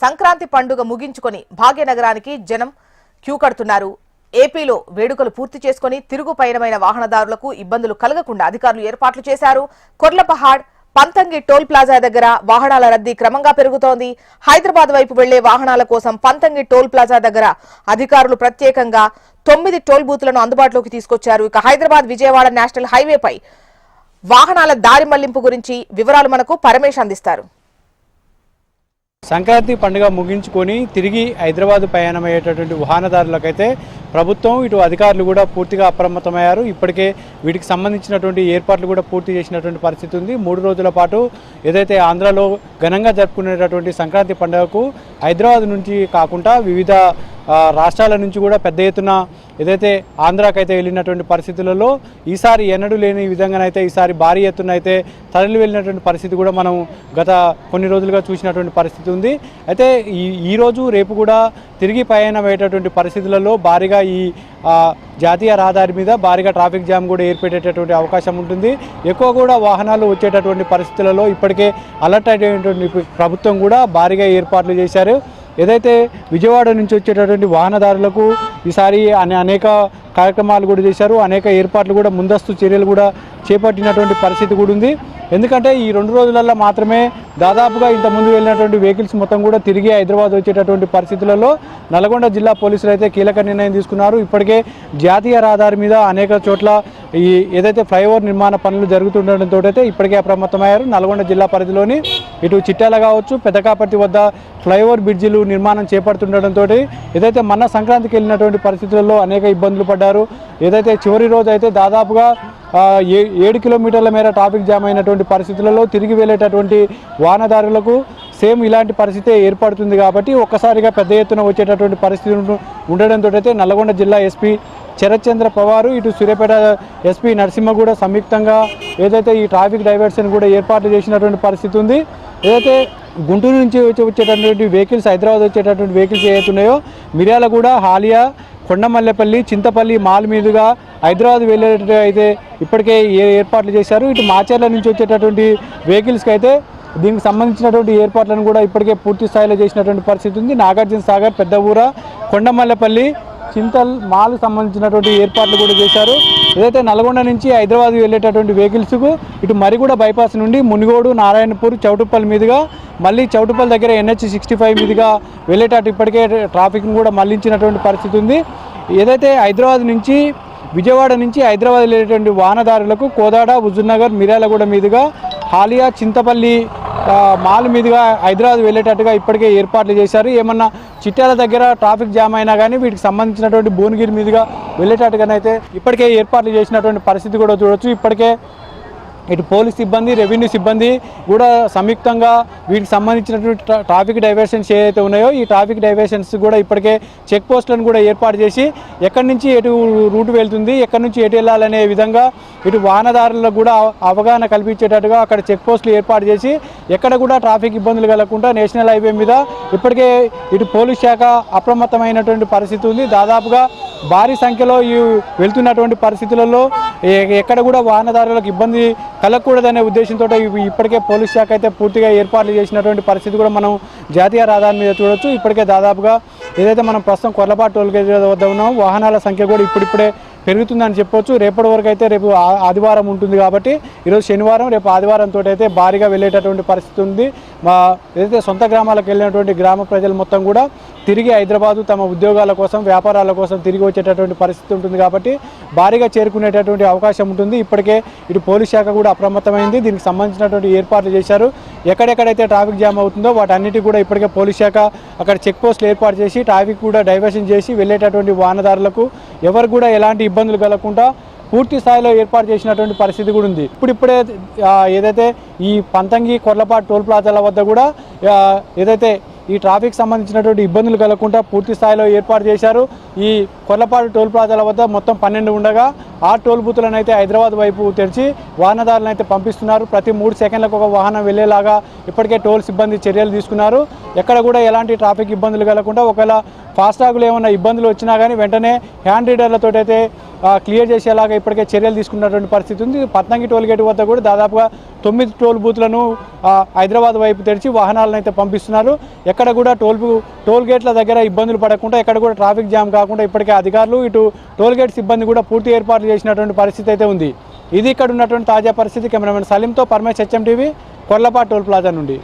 సంక్రాంతి పండుగ ముగించుకొని భాగ్యనగరానికి జనం క్యూ కడుతున్నారు. ఏపీలో వేడుకలు పూర్తి చేసుకుని తిరుగు పయనమైన వాహనదారులకు ఇబ్బందులు కలగకుండా అధికారులు ఏర్పాట్లు చేశారు. కొర్లపహాడ్ పంతంగి టోల్ ప్లాజా దగ్గర వాహనాల రద్దీ క్రమంగా పెరుగుతోంది. హైదరాబాద్ వైపు వెళ్ళే వాహనాల కోసం పంతంగి టోల్ ప్లాజా దగ్గర అధికారులు ప్రత్యేకంగా తొమ్మిది టోల్ బూత్లను అందుబాటులోకి తీసుకొచ్చారు. ఇక హైదరాబాద్ విజయవాడ నేషనల్ హైవేపై వాహనాల దారి మళ్ళింపు గురించి వివరాలు మనకు పరమేష్ అందిస్తారు. సంక్రాంతి పండుగ ముగించుకొని తిరిగి హైదరాబాద్ ప్రయాణమయ్యేటటువంటి వాహనదారులకైతే ప్రభుత్వం ఇటు అధికారులు కూడా పూర్తిగా అప్రమత్తమయ్యారు. ఇప్పటికే వీటికి సంబంధించినటువంటి ఏర్పాట్లు కూడా పూర్తి చేసినటువంటి పరిస్థితి ఉంది. మూడు రోజుల పాటు ఏదైతే ఆంధ్రాలో ఘనంగా జరుపుకునేటటువంటి సంక్రాంతి పండుగకు హైదరాబాద్ నుంచి కాకుండా వివిధ రాష్ట్రాల నుంచి కూడా పెద్ద ఎత్తున ఏదైతే ఆంధ్రాకైతే వెళ్ళినటువంటి పరిస్థితులలో ఈసారి ఎన్నడూ లేని విధంగానైతే ఈసారి భారీ ఎత్తున అయితే తరలి వెళ్ళినటువంటి పరిస్థితి కూడా మనం గత కొన్ని రోజులుగా చూసినటువంటి పరిస్థితి ఉంది. అయితే ఈ ఈరోజు రేపు కూడా తిరిగి ప్రయాణం అయ్యేటటువంటి పరిస్థితులలో భారీగా ఈ జాతీయ రహదారి మీద భారీగా ట్రాఫిక్ జామ్ కూడా ఏర్పడేటటువంటి అవకాశం ఉంటుంది. ఎక్కువ కూడా వాహనాలు వచ్చేటటువంటి పరిస్థితులలో ఇప్పటికే అలర్ట్ అయ్యేటటువంటి ప్రభుత్వం కూడా భారీగా ఏర్పాట్లు చేశారు. ఏదైతే విజయవాడ నుంచి వచ్చేటటువంటి వాహనదారులకు ఈసారి అనే అనేక కార్యక్రమాలు కూడా చేశారు అనేక ఏర్పాట్లు కూడా ముందస్తు చర్యలు కూడా చేపట్టినటువంటి పరిస్థితి కూడా ఉంది. ఎందుకంటే ఈ రెండు రోజులలో మాత్రమే దాదాపుగా ఇంతకుముందు వెళ్ళినటువంటి వెహికల్స్ మొత్తం కూడా తిరిగి హైదరాబాద్ వచ్చేటటువంటి పరిస్థితులలో నల్గొండ జిల్లా పోలీసులు అయితే కీలక నిర్ణయం తీసుకున్నారు. ఇప్పటికే జాతీయ రహదారి మీద అనేక చోట్ల ఈ ఏదైతే ఫ్లైఓవర్ నిర్మాణ పనులు జరుగుతుండటంతో అయితే ఇప్పటికే అప్రమత్తమయ్యారు. నల్గొండ జిల్లా పరిధిలోని ఇటు చిట్టాల కావచ్చు పెద్దకాపర్తి వద్ద ఫ్లైఓవర్ బ్రిడ్జిలు నిర్మాణం చేపడుతుండటంతో ఏదైతే మన సంక్రాంతికి వెళ్ళినటువంటి పరిస్థితులలో అనేక ఇబ్బందులు పడ్డారు. ఏదైతే చివరి రోజు అయితే దాదాపుగా ఏ ఏడు కిలోమీటర్ల మేర ట్రాఫిక్ జామ్ అయినటువంటి పరిస్థితులలో తిరిగి వెళ్ళేటటువంటి వాహనదారులకు సేమ్ ఇలాంటి పరిస్థితి ఏర్పడుతుంది కాబట్టి ఒక్కసారిగా పెద్ద ఎత్తున వచ్చేటటువంటి పరిస్థితి ఉండడంతో అయితే నల్లగొండ జిల్లా ఎస్పీ శరత్చంద్ర పవారు ఇటు సూర్యాపేట ఎస్పీ నరసింహ కూడా సంయుక్తంగా ఏదైతే ఈ ట్రాఫిక్ డైవర్షన్ కూడా ఏర్పాట్లు చేసినటువంటి పరిస్థితి ఉంది ఏదైతే గుంటూరు నుంచి వచ్చి వచ్చేటటువంటి వెహికల్స్ హైదరాబాద్ వచ్చేటటువంటి వెహికల్స్ ఏవైతున్నాయో మిర్యాల కూడా హాలియా కొండమల్లెపల్లి చింతపల్లి మాల్ మీదుగా హైదరాబాద్ వెళ్ళేటట్టు అయితే ఇప్పటికే ఏ- ఏర్పాట్లు చేశారు. ఇటు మాచర్ల నుంచి వచ్చేటటువంటి వెహికల్స్కి అయితే దీనికి సంబంధించినటువంటి ఏర్పాట్లను కూడా ఇప్పటికే పూర్తి స్థాయిలో చేసినటువంటి పరిస్థితి ఉంది. నాగార్జున సాగర్ పెద్ద ఊర కొండమల్లెపల్లి చింతల్ మాల్ సంబంధించినటువంటి ఏర్పాట్లు కూడా చేశారు. ఏదైతే నల్గొండ నుంచి హైదరాబాద్ వెళ్ళేటటువంటి వెహికల్స్కు ఇటు మరిగూడ బైపాస్ నుండి మునిగోడు నారాయణపూర్ చౌటుప్పల్ మీదుగా మళ్ళీ చౌటుపల్లి దగ్గర ఎన్హెచ్ సిక్స్టీ ఫైవ్ మీదుగా వెళ్ళేటట్టు ఇప్పటికే ట్రాఫిక్ను కూడా మళ్ళించినటువంటి పరిస్థితి ఉంది. ఏదైతే హైదరాబాద్ నుంచి విజయవాడ నుంచి హైదరాబాద్ వెళ్ళేటువంటి వాహనదారులకు కోదాడ హుజూర్నగర్ మిర్యాలగూడ మీదుగా హాలియా చింతపల్లి మాల్ మీదుగా హైదరాబాద్ వెళ్ళేటట్టుగా ఇప్పటికే ఏర్పాట్లు చేశారు. ఏమన్నా చిట్యాల దగ్గర ట్రాఫిక్ జామ్ అయినా కానీ వీటికి సంబంధించినటువంటి భువనగిరి మీదుగా వెళ్ళేటట్టుగానైతే ఇప్పటికే ఏర్పాట్లు చేసినటువంటి పరిస్థితి కూడా చూడొచ్చు. ఇప్పటికే ఇటు పోలీస్ సిబ్బంది రెవెన్యూ సిబ్బంది కూడా సంయుక్తంగా వీటికి సంబంధించినటువంటి ట్రా- ట్రాఫిక్ డైవర్షన్స్ ఏదైతే ఉన్నాయో ఈ ట్రాఫిక్ డైవర్షన్స్ కూడా ఇప్పటికే చెక్ పోస్టులను కూడా ఏర్పాటు చేసి ఎక్కడి నుంచి ఎటు రూట్ వెళ్తుంది ఎక్కడి నుంచి ఎటు వెళ్ళాలనే విధంగా ఇటు వాహనదారులకు కూడా అవగాహన కల్పించేటట్టుగా అక్కడ చెక్ పోస్టులు ఏర్పాటు చేసి ఎక్కడ కూడా ట్రాఫిక్ ఇబ్బందులు కలగకుండా నేషనల్ హైవే మీద ఇప్పటికే ఇటు పోలీస్ శాఖ అప్రమత్తమైనటువంటి పరిస్థితి ఉంది. దాదాపుగా భారీ సంఖ్యలో ఈ వెళ్తున్నటువంటి పరిస్థితులలో ఎక్కడ కూడా వాహనదారులకు ఇబ్బంది కలగకూడదనే ఉద్దేశంతో ఇప్పటికే పోలీస్ శాఖ అయితే పూర్తిగా ఏర్పాట్లు చేసినటువంటి పరిస్థితి కూడా మనం జాతీయ రహదారి మీద చూడొచ్చు. ఇప్పటికే దాదాపుగా ఏదైతే మనం ప్రస్తుతం కొర్లపాటు టోల్ గేట్ వద్ద ఉన్నామో వాహనాల సంఖ్య కూడా ఇప్పుడిప్పుడే పెరుగుతుందని చెప్పొచ్చు. రేపటి వరకు అయితే రేపు ఆదివారం ఉంటుంది కాబట్టి ఈరోజు శనివారం రేపు ఆదివారం అయితే భారీగా వెళ్ళేటటువంటి పరిస్థితి ఉంది. మా ఏదైతే సొంత గ్రామాలకు వెళ్ళినటువంటి గ్రామ ప్రజలు మొత్తం కూడా తిరిగి హైదరాబాదు తమ ఉద్యోగాల కోసం వ్యాపారాల కోసం తిరిగి వచ్చేటటువంటి పరిస్థితి ఉంటుంది కాబట్టి భారీగా చేరుకునేటటువంటి అవకాశం ఉంటుంది. ఇప్పటికే ఇటు పోలీస్ శాఖ కూడా అప్రమత్తమైంది. దీనికి సంబంధించినటువంటి ఏర్పాట్లు చేశారు. ఎక్కడెక్కడైతే ట్రాఫిక్ జామ్ అవుతుందో వాటన్నిటి కూడా ఇప్పటికే పోలీస్ శాఖ అక్కడ చెక్ పోస్టులు ఏర్పాటు చేసి ట్రాఫిక్ కూడా డైవర్షన్ చేసి వెళ్ళేటటువంటి వాహనదారులకు ఎవరు కూడా ఎలాంటి ఇబ్బందులు కలగకుండా పూర్తి స్థాయిలో ఏర్పాటు చేసినటువంటి పరిస్థితి కూడా ఉంది. ఇప్పుడు ఇప్పుడే ఏదైతే ఈ పంతంగి కొర్లపాటు టోల్ ప్లాజాల వద్ద కూడా ఏదైతే ఈ ట్రాఫిక్ సంబంధించినటువంటి ఇబ్బందులు కలగకుండా పూర్తి స్థాయిలో ఏర్పాటు చేశారు. ఈ కొర్లపాటు టోల్ ప్లాజాల వద్ద మొత్తం పన్నెండు ఉండగా ఆ టోల్ బూతులను అయితే హైదరాబాద్ వైపు తెరిచి వాహనదారులను అయితే పంపిస్తున్నారు. ప్రతి మూడు సెకండ్లకు ఒక వాహనం వెళ్ళేలాగా ఇప్పటికే టోల్ సిబ్బంది చర్యలు తీసుకున్నారు. ఎక్కడ కూడా ఎలాంటి ట్రాఫిక్ ఇబ్బందులు కలగకుండా ఒకవేళ ఫాస్టాగ్లు ఏమైనా ఇబ్బందులు వచ్చినా కానీ వెంటనే హ్యాండ్ రీడర్లతో అయితే క్లియర్ చేసేలాగా ఇప్పటికే చర్యలు తీసుకున్నటువంటి పరిస్థితి ఉంది. పట్నంగి టోల్ గేట్ వద్ద కూడా దాదాపుగా తొమ్మిది టోల్ బూత్లను హైదరాబాద్ వైపు తెరిచి వాహనాలను అయితే పంపిస్తున్నారు. ఎక్కడ కూడా టోల్ బూ- టోల్ గేట్ల దగ్గర ఇబ్బందులు పడకుండా ఎక్కడ కూడా ట్రాఫిక్ జామ్ కాకుండా ఇప్పటికే అధికారులు ఇటు టోల్ గేట్ సిబ్బంది కూడా పూర్తి ఏర్పాట్లు చేసినటువంటి పరిస్థితి అయితే ఉంది. ఇది ఇక్కడ ఉన్నటువంటి తాజా పరిస్థితి. Cameraman సలీంతో Paramesh HM TV Korlapatu toll plaza నుండి.